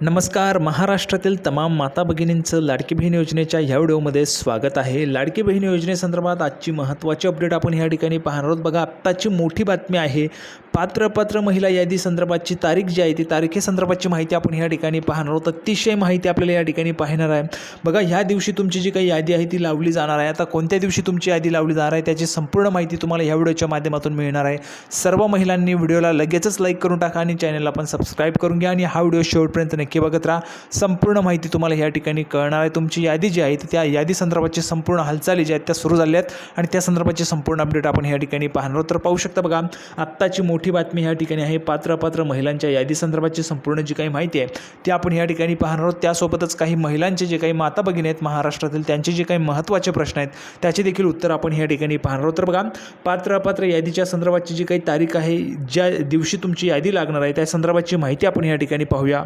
नमस्कार महाराष्ट्रातील तमाम माता भगिनींचं लाडकी बहीण योजनेच्या ह्या व्हिडिओमध्ये स्वागत आहे. लाडकी बहीण योजनेसंदर्भात आजची महत्त्वाची अपडेट आपण ह्या ठिकाणी पाहणार आहोत. बघा आत्ताची मोठी बातमी आहे पात्र पात्र महिला यादी संदर्भातची तारीख जी आहे ती तारखेसंदर्भातची माहिती आपण ह्या ठिकाणी पाहणार आहोत. अतिशय माहिती आपल्याला या ठिकाणी पाहणार आहे. बघा ह्या दिवशी तुमची जी काही यादी आहे ती लावली जाणार आहे. आता कोणत्या दिवशी तुमची यादी लावली जाणार आहे त्याची संपूर्ण माहिती तुम्हाला ह्या व्हिडिओच्या माध्यमातून मिळणार आहे. सर्व महिलांनी व्हिडिओला लगेचच लाईक करून टाका आणि चॅनलला पण सबस्क्राईब करून घ्या आणि हा व्हिडिओ शेवटपर्यंत नक्की बघत राहा. संपूर्ण माहिती तुम्हाला या ठिकाणी कळणार आहे. तुमची यादी जी आहे तर त्या यादी संदर्भाची संपूर्ण हालचाली ज्या आहेत त्या सुरू झाल्या आहेत. आणि त्या संदर्भाची संपूर्ण अपडेट आपण या ठिकाणी पाहणार आहोत. तर पाहू शकता बघा आत्ताची मोठी बातमी ह्या ठिकाणी आहे. पात्र पात्र महिलांच्या यादी संदर्भाची संपूर्ण जी काही माहिती आहे ती आपण या ठिकाणी पाहणार आहोत. त्यासोबतच काही महिलांचे जे काही माता भगिनी आहेत महाराष्ट्रातील त्यांचे जे काही महत्त्वाचे प्रश्न आहेत त्याचे देखील उत्तर आपण या ठिकाणी पाहणार आहोत. तर बघा पात्र अपात्र यादीच्या संदर्भाची जी काही तारीख आहे ज्या दिवशी तुमची यादी लागणार आहे त्या संदर्भाची माहिती आपण या ठिकाणी पाहूया.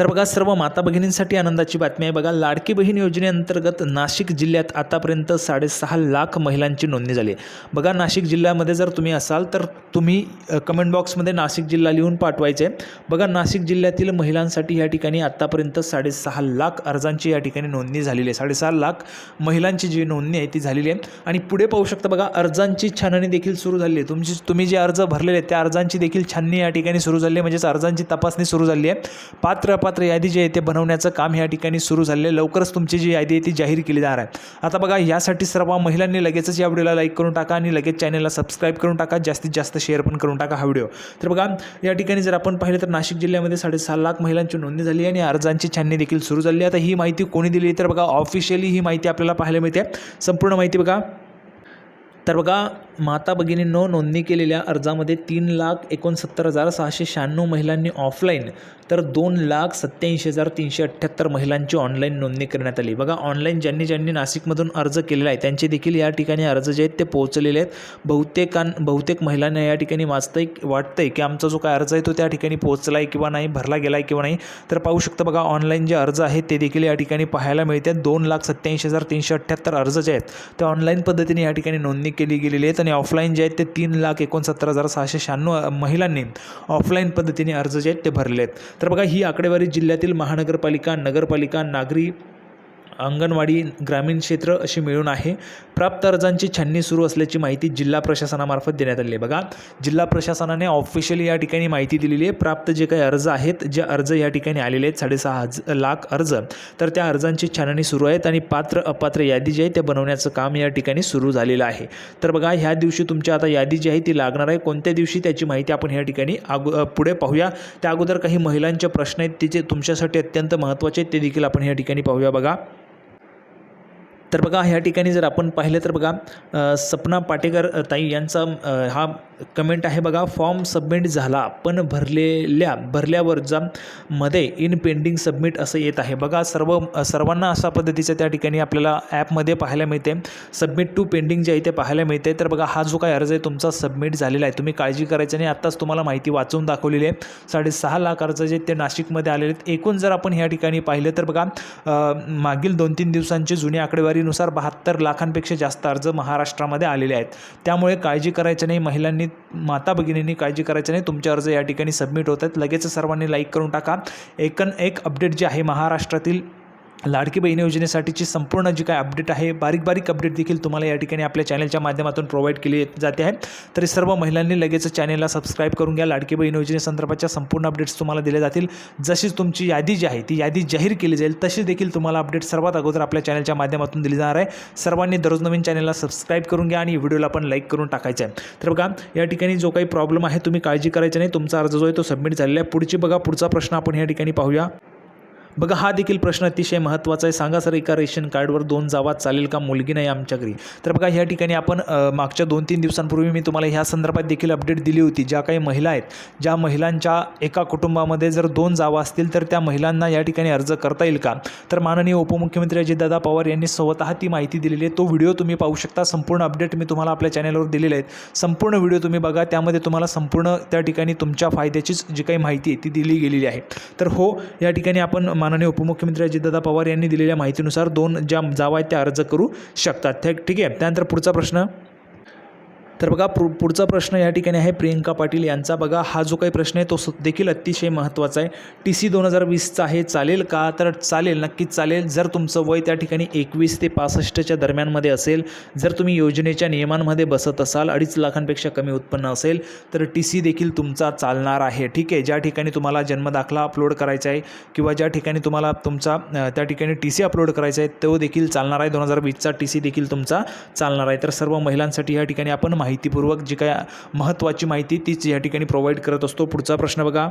तर बघा सर्व माता भगिनींसाठी आनंदाची बातमी आहे बघा. लाडकी बहीण योजनेअंतर्गत नाशिक जिल्ह्यात आतापर्यंत साडेसहा लाख महिलांची नोंदणी झाली आहे. बघा नाशिक जिल्ह्यामध्ये जर तुम्ही असाल तर तुम्ही कमेंट बॉक्समध्ये नाशिक जिल्हा लिहून पाठवायचे आहे. बघा नाशिक जिल्ह्यातील महिलांसाठी या ठिकाणी आतापर्यंत साडेसहा लाख अर्जांची या ठिकाणी नोंदणी झालेली आहे. साडेसहा लाख महिलांची जी नोंदणी आहे ती झालेली आहे. आणि पुढे पाहू शकता बघा अर्जांची छाननी देखील सुरू झाली आहे. तुमची तुम्ही जे अर्ज भरलेले आहेत त्या अर्जांची देखील छाननी या ठिकाणी सुरू झाली आहे. म्हणजेच अर्जांची तपासणी सुरू झाली आहे. पात्र अपात्र यादी जी आहे ते बनवण्याचं काम या ठिकाणी सुरू झालेलं आहे. लवकरच तुमची जी यादी आहे ती जाहीर केली जाणार आहे. आता बघा यासाठी सर्व महिलांनी लगेचच या व्हिडिओला लाईक करून टाका आणि लगेच चॅनलला सबस्क्राईब करून टाका. जास्तीत जास्त शेअर पण करून टाका हा व्हिडिओ. तर बघा या ठिकाणी जर आपण पाहिलं तर नाशिक जिल्ह्यामध्ये साडेसहा लाख महिलांची नोंदणी झाली आणि अर्जांची छाननी देखील सुरू झाली. आता ही माहिती कोणी दिली? तर बघा ऑफिशियली ही माहिती आपल्याला पाहायला मिळते. संपूर्ण माहिती बघा. तर बघा माता भगिनींनो नोंदणी केलेल्या अर्जामध्ये तीन लाख एकोणसत्तर हजार सहाशे शहाण्णव महिलांनी ऑफलाईन तर दोन लाख सत्याऐंशी हजार तीनशे अठ्ठ्याहत्तर महिलांची ऑनलाईन नोंदणी करण्यात आली. बघा ऑनलाईन ज्यांनी ज्यांनी नाशिकमधून अर्ज केलेला आहे त्यांचे देखील या ठिकाणी अर्ज जे आहेत ते पोहोचलेले आहेत. बहुतेकां बहुतेक महिलांना या ठिकाणी वाचतंय वाटतंय की आमचा जो काय अर्ज आहे तो त्या ठिकाणी पोहोचला आहे किंवा नाही भरला गेला आहे किंवा नाही. तर पाहू शकता बघा ऑनलाईन जे अर्ज आहेत ते देखील या ठिकाणी पाहायला मिळते दोन लाख सत्याऐंशी हजार तीनशे अठ्ठ्याहत्तर अर्ज जे आहेत ते ऑनलाईन पद्धतीने या ठिकाणी नोंदणी केली गेलेली आहेत आणि ऑफलाईन जे आहेत ते तीन लाख एकोणसत्तर हजार सहाशे शहाण्णव महिलांनी ऑफलाईन पद्धतीने अर्ज जे आहेत ते भरले आहेत तर बघा ही आकडेवारी जिल्ह्यातील महानगरपालिका नगरपालिका नागरी अंगणवाडी ग्रामीण क्षेत्र अशी मिळून आहे. प्राप्त अर्जांची छाननी सुरू असल्याची माहिती जिल्हा प्रशासनामार्फत देण्यात आली आहे. बघा जिल्हा प्रशासनाने ऑफिशियली या ठिकाणी माहिती दिलेली आहे. प्राप्त जे काही अर्ज आहेत जे अर्ज या ठिकाणी आलेले आहेत साडेसहा हज लाख अर्ज तर त्या अर्जांची छाननी सुरू आहेत आणि पात्र अपात्र यादी जी आहे ते बनवण्याचं काम या ठिकाणी सुरू झालेलं आहे. तर बघा ह्या दिवशी तुमची आता यादी जी आहे ती लागणार आहे. कोणत्या दिवशी त्याची माहिती आपण या ठिकाणी अगो पुढे पाहूया. त्या अगोदर काही महिलांचे प्रश्न आहेत तिचे तुमच्यासाठी अत्यंत महत्त्वाचे आहेत ते देखील आपण या ठिकाणी पाहूया. बघा तर बघा ह्या ठिकाणी जर आपण पाहिलं तर बघा सपना पाटेकर ताई यांचा हा कमेंट आहे बघा फॉर्म सबमिट झाला पण भरलेल्या भरल्यावर जा मध्ये इन पेंडिंग सबमिट असं येत आहे. बघा सर्व सर्वांना अशा पद्धतीचं त्या ठिकाणी आपल्याला ॲपमध्ये पाहायला मिळते. सबमिट टू पेंडिंग जे आहे ते पाहायला मिळते. तर बघा हा जो काही अर्ज आहे तुमचा सबमिट झालेला आहे. तुम्ही काळजी करायची नाही. आत्ताच तुम्हाला माहिती वाचून दाखवलेली आहे. साडेसहा लाख अर्ज जे ते नाशिकमध्ये आलेले आहेत. एकूण जर आपण ह्या ठिकाणी पाहिलं तर बघा मागील दोन तीन दिवसांची जुनी आकडेवारीनुसार बहात्तर लाखांपेक्षा जास्त अर्ज महाराष्ट्रामध्ये आलेले आहेत. त्यामुळे काळजी करायची नाही. महिलांनी माता भगिनींनी काळजी करायची नाही. तुमच्या अर्ज या ठिकाणी सबमिट होत आहेत. लगेच सर्वांनी लाईक करून टाका. एकन एक अपडेट जे आहे महाराष्ट्रातील लाडकी बहीण योजनेसाठीची संपूर्ण जी काय अपडेट आहे बारीक बारीक अपडेट देखील तुम्हाला या ठिकाणी आपल्या चॅनलच्या माध्यमातून प्रोव्हाइड केली जाते आहे तरी सर्व महिलांनी लगेच चॅनलला सबस्क्राईब करून घ्या. लाडकी बहीण योजनेसंदर्भाच्या संपूर्ण अपडेट्स तुम्हाला दिल्या जातील. जशीच तुमची यादी जी आहे ती यादी जाहीर केली जाईल तशी देखील तुम्हाला अपडेट सर्वात अगोदर आपल्या चॅनलच्या माध्यमातून दिली जाणार आहे. सर्वांनी दररोज नवीन चॅनलला सबस्क्राईब करून घ्या आणि व्हिडिओला पण लाईक करून टाकायचं आहे. तर बघा या ठिकाणी जो काही प्रॉब्लेम आहे तुम्ही काळजी करायची नाही. तुमचा अर्ज जो आहे तो सबमिट झालेला आहे. पुढची बघा पुढचा प्रश्न आपण या ठिकाणी पाहूया. बघा हा देखील प्रश्न अतिशय महत्त्वाचा आहे. सांगा सर एका रेशन कार्डवर दोन जावा चालेल का? मुलगी नाही आमच्या घरी. तर बघा ह्या ठिकाणी आपण मागच्या दोन तीन दिवसांपूर्वी मी तुम्हाला ह्या संदर्भात देखील अपडेट दिली होती. ज्या काही महिला आहेत ज्या महिलांच्या एका कुटुंबामध्ये जर दोन जावा असतील तर त्या महिलांना या ठिकाणी अर्ज करता येईल का? तर माननीय उपमुख्यमंत्री अजितदादा पवार यांनी स्वतः ती माहिती दिलेली आहे. तो व्हिडिओ तुम्ही पाहू शकता. संपूर्ण अपडेट मी तुम्हाला आपल्या चॅनलवर दिलेले आहेत. संपूर्ण व्हिडिओ तुम्ही बघा. त्यामध्ये तुम्हाला संपूर्ण त्या ठिकाणी तुमच्या फायद्याचीच जी काही माहिती आहे ती दिली गेलेली आहे. तर हो या ठिकाणी आपण माननीय उपमुख्यमंत्री अजितदादा पवार यांनी दिलेल्या माहितीनुसार दोन ज्या जावा आहेत त्या अर्ज करू शकतात. ठीक ठीक आहे. त्यानंतर पुढचा प्रश्न. तर बघा पु पुढचा प्रश्न या ठिकाणी आहे प्रियंका पाटील यांचा. बघा हा जो काही प्रश्न आहे तो देखील अतिशय महत्त्वाचा आहे. टी सी दोन हजार वीसचा आहे चालेल का? तर चालेल नक्कीच चालेल. जर तुमचं वय त्या ठिकाणी एकवीस ते पासष्टच्या दरम्यानमध्ये असेल जर तुम्ही योजनेच्या नियमांमध्ये बसत असाल अडीच लाखांपेक्षा कमी उत्पन्न असेल तर टी सी देखील तुमचा चालणार आहे. ठीक आहे? ज्या ठिकाणी तुम्हाला जन्मदाखला अपलोड करायचा आहे किंवा ज्या ठिकाणी तुम्हाला तुमचा त्या ठिकाणी टी सी अपलोड करायचा आहे तो देखील चालणार आहे. दोन हजार वीसचा टी सी देखील तुमचा चालणार आहे. तर सर्व महिलांसाठी या ठिकाणी आपण माहितीपूर्वक जी काय महत्त्वाची माहिती तीच या ठिकाणी प्रोव्हाइड करत असतो. पुढचा प्रश्न बघा.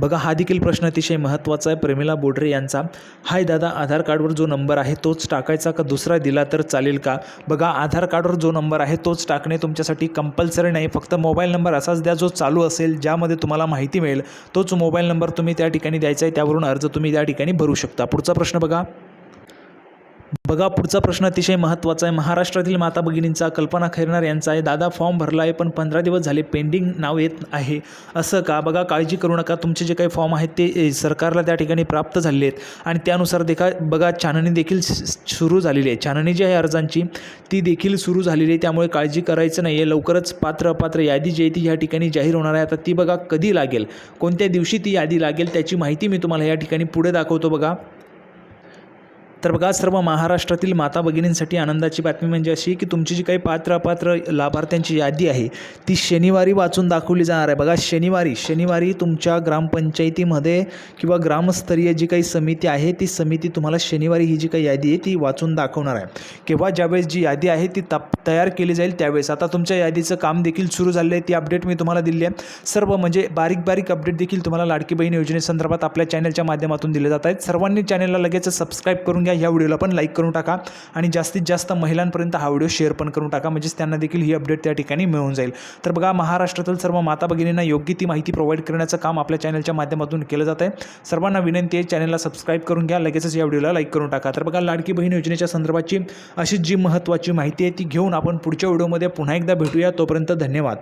बघा हा देखील प्रश्न अतिशय महत्त्वाचा आहे. प्रेमिला बोडरे यांचा. हाय दादा आधार कार्डवर जो नंबर आहे तोच टाकायचा का दुसरा दिला तर चालेल का? बघा आधार कार्डवर जो नंबर आहे तोच टाकणे तुमच्यासाठी कंपल्सरी नाही. फक्त मोबाईल नंबर असाच द्या जो चालू असेल ज्यामध्ये तुम्हाला माहिती मिळेल. तोच मोबाईल नंबर तुम्ही त्या ठिकाणी द्यायचा आहे. त्यावरून अर्ज तुम्ही त्या ठिकाणी भरू शकता. पुढचा प्रश्न बघा. बघा पुढचा प्रश्न अतिशय महत्त्वाचा आहे. महाराष्ट्रातील माता भगिनींचा कल्पना खैरनार यांचा आहे. दादा फॉर्म भरला आहे पण पंधरा दिवस झाले पेंडिंग नाव येत आहे. असं का? बघा काळजी करू नका. तुमचे जे काही फॉर्म आहेत ते सरकारला त्या ठिकाणी प्राप्त झालेले आहेत. आणि त्यानुसार देखा बघा छाननी देखील सुरू झालेली आहे. छाननी जी आहे अर्जांची ती देखील सुरू झालेली आहे. त्यामुळे काळजी करायचं नाही आहे लवकरच पात्र अपात्र यादी जी आहे ती या ठिकाणी जाहीर होणार आहे. आता ती बघा कधी लागेल? कोणत्या दिवशी ती यादी लागेल? त्याची माहिती मी तुम्हाला या ठिकाणी पुढे दाखवतो बघा. तर बघा सर्व महाराष्ट्रातील माता भगिनींसाठी आनंदाची बातमी म्हणजे अशी की तुमची जी काही पात्र अपात्र लाभार्थ्यांची यादी आहे ती शनिवारी वाचून दाखवली जाणार आहे. बघा शनिवारी शनिवारी तुमच्या ग्रामपंचायतीमध्ये किंवा ग्रामस्तरीय जी काही समिती आहे ती समिती तुम्हाला शनिवारी ही जी काही यादी आहे ती वाचून दाखवणार आहे. किंवा ज्यावेळेस जी यादी आहे ती तप तयार केली जाईल त्यावेळेस. आता तुमच्या यादीचं काम देखील सुरू झालेलं आहे ती अपडेट मी तुम्हाला दिली आहे. सर्व म्हणजे बारीक बारीक अपडेट देखील तुम्हाला लाडकी बहीण योजनेसंदर्भात आपल्या चॅनलच्या माध्यमातून दिले जात आहेत. सर्वांनी चॅनलला लगेच सबस्क्राईब करून घ्या. घ्या ह्या व्हिडिओला पण लाईक करून टाका. आणि जास्तीत जास्त महिलांपर्यंत हा व्हिडिओ शेअर पण करून टाका. म्हणजेच त्यांना देखील ही अपडेट त्या ठिकाणी मिळून जाईल. तर बघा महाराष्ट्रातील सर्व माता भगिनींना योग्य ती माहिती प्रोव्हाइड करण्याचं काम आपल्या चॅनलच्या माध्यमातून केलं जात आहे सर्वांना विनंती आहे चॅनलला सबस्क्राईब करून घ्या. लगेचच या व्हिडिओला लाईक करून टाका. तर बघा लाडकी बहीण योजनेच्या संदर्भाची अशीच जी महत्त्वाची माहिती आहे ती घेऊन आपण पुढच्या व्हिडिओमध्ये पुन्हा एकदा भेटूया. तोपर्यंत धन्यवाद.